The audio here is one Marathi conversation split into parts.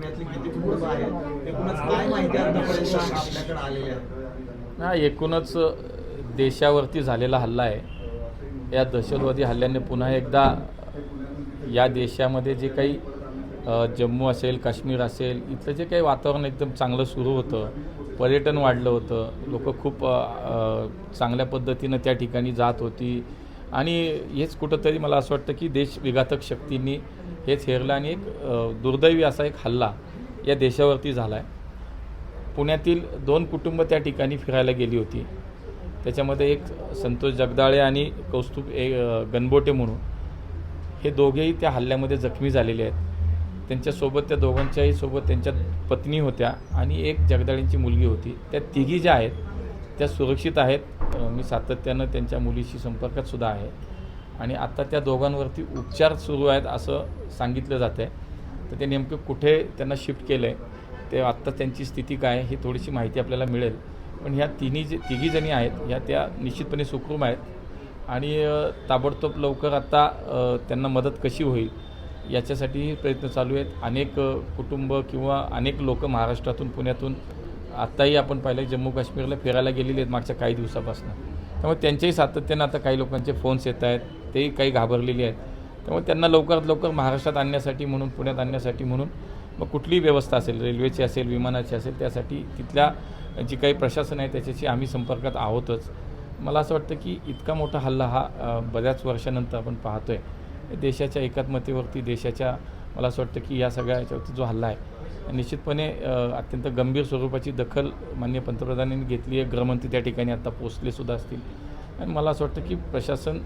पुण्यातली किती कुटुंब आहेत एकूणच काय माहिती आतापर्यंत आपल्याकडे आलेली आहे हा एकूणच देशावरती झालेला हल्ला आहे. या दहशतवादी हल्ल्याने पुन्हा एकदा या देशामध्ये जे काही जम्मू असेल काश्मीर असेल इथलं जे काही वातावरण एकदम चांगलं सुरू होतं पर्यटन वाढलं होतं लोक खूप चांगल्या पद्धतीनं त्या ठिकाणी जात होती. आणि हेच कुठंतरी मला असं वाटतं की देश विघातक शक्तींनी हेच हेरलं आणि एक दुर्दैवी असा एक हल्ला या देशावरती झाला आहे पुण्यातील दोन कुटुंब त्या ठिकाणी फिरायला गेली होती. त्याच्यामध्ये एक संतोष जगदाळे आणि कौस्तुभ ए गणबोटे म्हणून. हे दोघेही त्या हल्ल्यामध्ये जखमी झालेले आहेत. त्यांच्यासोबत त्या दोघांच्याही सोबत त्यांच्या पत्नी होत्या आणि एक जगदाळेंची मुलगी होती. त्या तिघी ज्या आहेत त्या सुरक्षित आहेत. मी सातत्यानं त्यांच्या मुलीशी संपर्कात सुद्धा आहे. आणि आता त्या दोघांवरती उपचार सुरू आहेत असं सांगितलं जातं आहे तर ते नेमकं कुठे त्यांना शिफ्ट केलं आहे ते आत्ता त्यांची स्थिती काय ही थोडीशी माहिती आपल्याला मिळेल. पण ह्या तिन्ही जे तिघी जणी आहेत ह्या त्या निश्चितपणे सुखरूम आहेत. आणि ताबडतोब लवकर आता त्यांना मदत कशी होईल याच्यासाठी प्रयत्न चालू आहेत. अनेक कुटुंब किंवा अनेक लोक महाराष्ट्रातून पुण्यातून आत्ताही आपण पाहिलं जम्मू काश्मीरला फिरायला गेलेले आहेत मागच्या काही दिवसापासून. त्यामुळे त्यांच्याही सातत्यानं आता काही लोकांचे फोन्स येत आहेत तेही काही घाबरलेली आहेत. त्यामुळे त्यांना लवकरात लवकर महाराष्ट्रात आणण्यासाठी म्हणून पुण्यात आणण्यासाठी म्हणून मग कुठलीही व्यवस्था असेल रेल्वेची असेल विमानाची असेल त्यासाठी तिथल्या जी काही प्रशासन आहे त्याच्याशी आम्ही संपर्कात आहोतच. मला असं वाटतं की इतका मोठा हल्ला हा बऱ्याच वर्षानंतर आपण पाहतोय. देशाच्या एकात्मतेवरती देशाच्या मला असं वाटतं की या सगळ्या याच्यावरती जो हल्ला आहे निश्चितपणे अत्यंत गंभीर स्वरूपाची दखल माननीय पंतप्रधानांनी घेतली आहे. गृहमंत्री त्या ठिकाणी आता पोचले सुद्धा असतील. आणि मला असं वाटतं की प्रशासन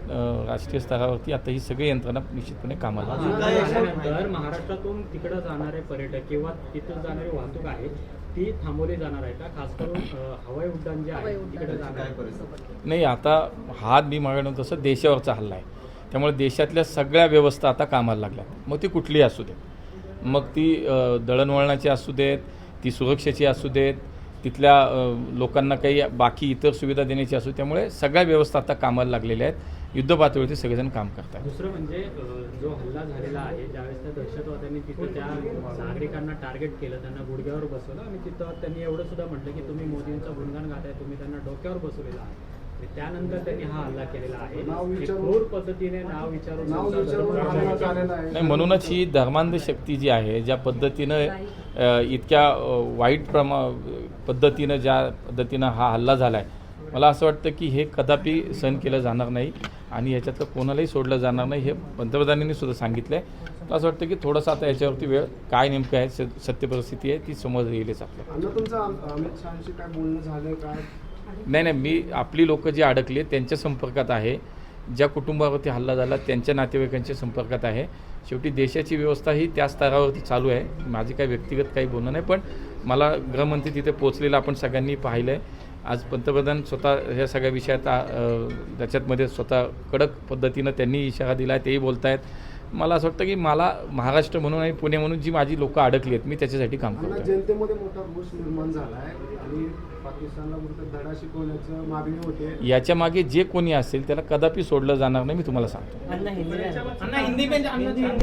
राष्ट्रीय स्तरावरती आता ही सगळी यंत्रणा निश्चितपणे कामाला झाल्यानंतर महाराष्ट्रातून तिकडे जाणारे पर्यटक किंवा तिथं जाणारी वाहतूक आहे ती थांबवली जाणार आहे का? खास करून हवाई उड्डाण जे आहे तिकडे जाणार नाही आता हा मी मागणं तसं देशावरचा हल्ला आहे. त्यामुळे देशातल्या सगळ्या व्यवस्था आता कामाला लागल्यात मग ती कुठलीही असू देत मग ती दळणवळणाची असू देत ती सुरक्षेची असू देत तिथल्या लोकांना काही बाकी इतर सुविधा देण्याची असू त्यामुळे सगळ्या व्यवस्था आता कामाला लागलेल्या आहेत. युद्ध पातळीवरती सगळेजण काम करतात दुसरं म्हणजे जो हल्ला झालेला आहे ज्यावेळेस त्या दहशतवाद्यांनी तिथं त्या नागरिकांना टार्गेट केलं त्यांना गुडघ्यावर बसवलं आणि तिथं त्यांनी एवढं सुद्धा म्हटलं की तुम्ही मोदींचं गुणगान गाताय तुम्ही त्यांना डोक्यावर बसवलेलं आहे. त्यानंतर त्यांनी हा हल्ला केलेला आहे. क्रूर पद्धतीने नाव विचारून नाव विचारून हल्ला झालेला आहे. नाही म्हणूनच ही धर्मांध शक्ती जी आहे ज्या पद्धतीनं इतक्या वाईट प्रमा पद्धतीनं ज्या पद्धतीनं हा हल्ला झाला आहे मला असं वाटतं की हे कदापि सहन केलं जाणार नाही आणि ह्याच्यातलं कोणालाही सोडलं जाणार नाही हे पंतप्रधानांनी सुद्धा सांगितलं आहे मला असं वाटतं की थोडंसं आता याच्यावरती वेळ काय नेमकं आहे स- सत्य परिस्थिती आहे ती समोर येईलच आपल्याला नाही नाही मी आपली लोक जी अडकली आहेत त्यांच्या संपर्कात आहे. ज्या कुटुंबावरती हल्ला झाला त्यांच्या नातेवाईकांच्या संपर्कात आहे. शेवटी देशाची व्यवस्था ही त्या स्तरावरती चालू आहे. माझी काही व्यक्तिगत काही बोलणं नाही पण मला गृहमंत्री तिथे पोचलेलं आपण सगळ्यांनी पाहिलं आहे आज पंतप्रधान स्वतः ह्या सगळ्या विषयात त्याच्यातमध्ये स्वतः कडक पद्धतीनं त्यांनी इशारा दिला आहे तेही बोलत आहेत मला असं वाटतं की मला महाराष्ट्र म्हणून आणि पुणे म्हणून जी माझी लोकं अडकली आहेत मी त्याच्यासाठी काम करतो जनतेमध्ये मोठा रोष निर्माण झाला आहे आणि पाकिस्तानला धडा शिकवण्याचं मागणी होते. याच्या मागे जे कोणी असेल त्याला कदापि सोडलं जाणार नाही मी तुम्हाला सांगतो. अण्णा हिंदी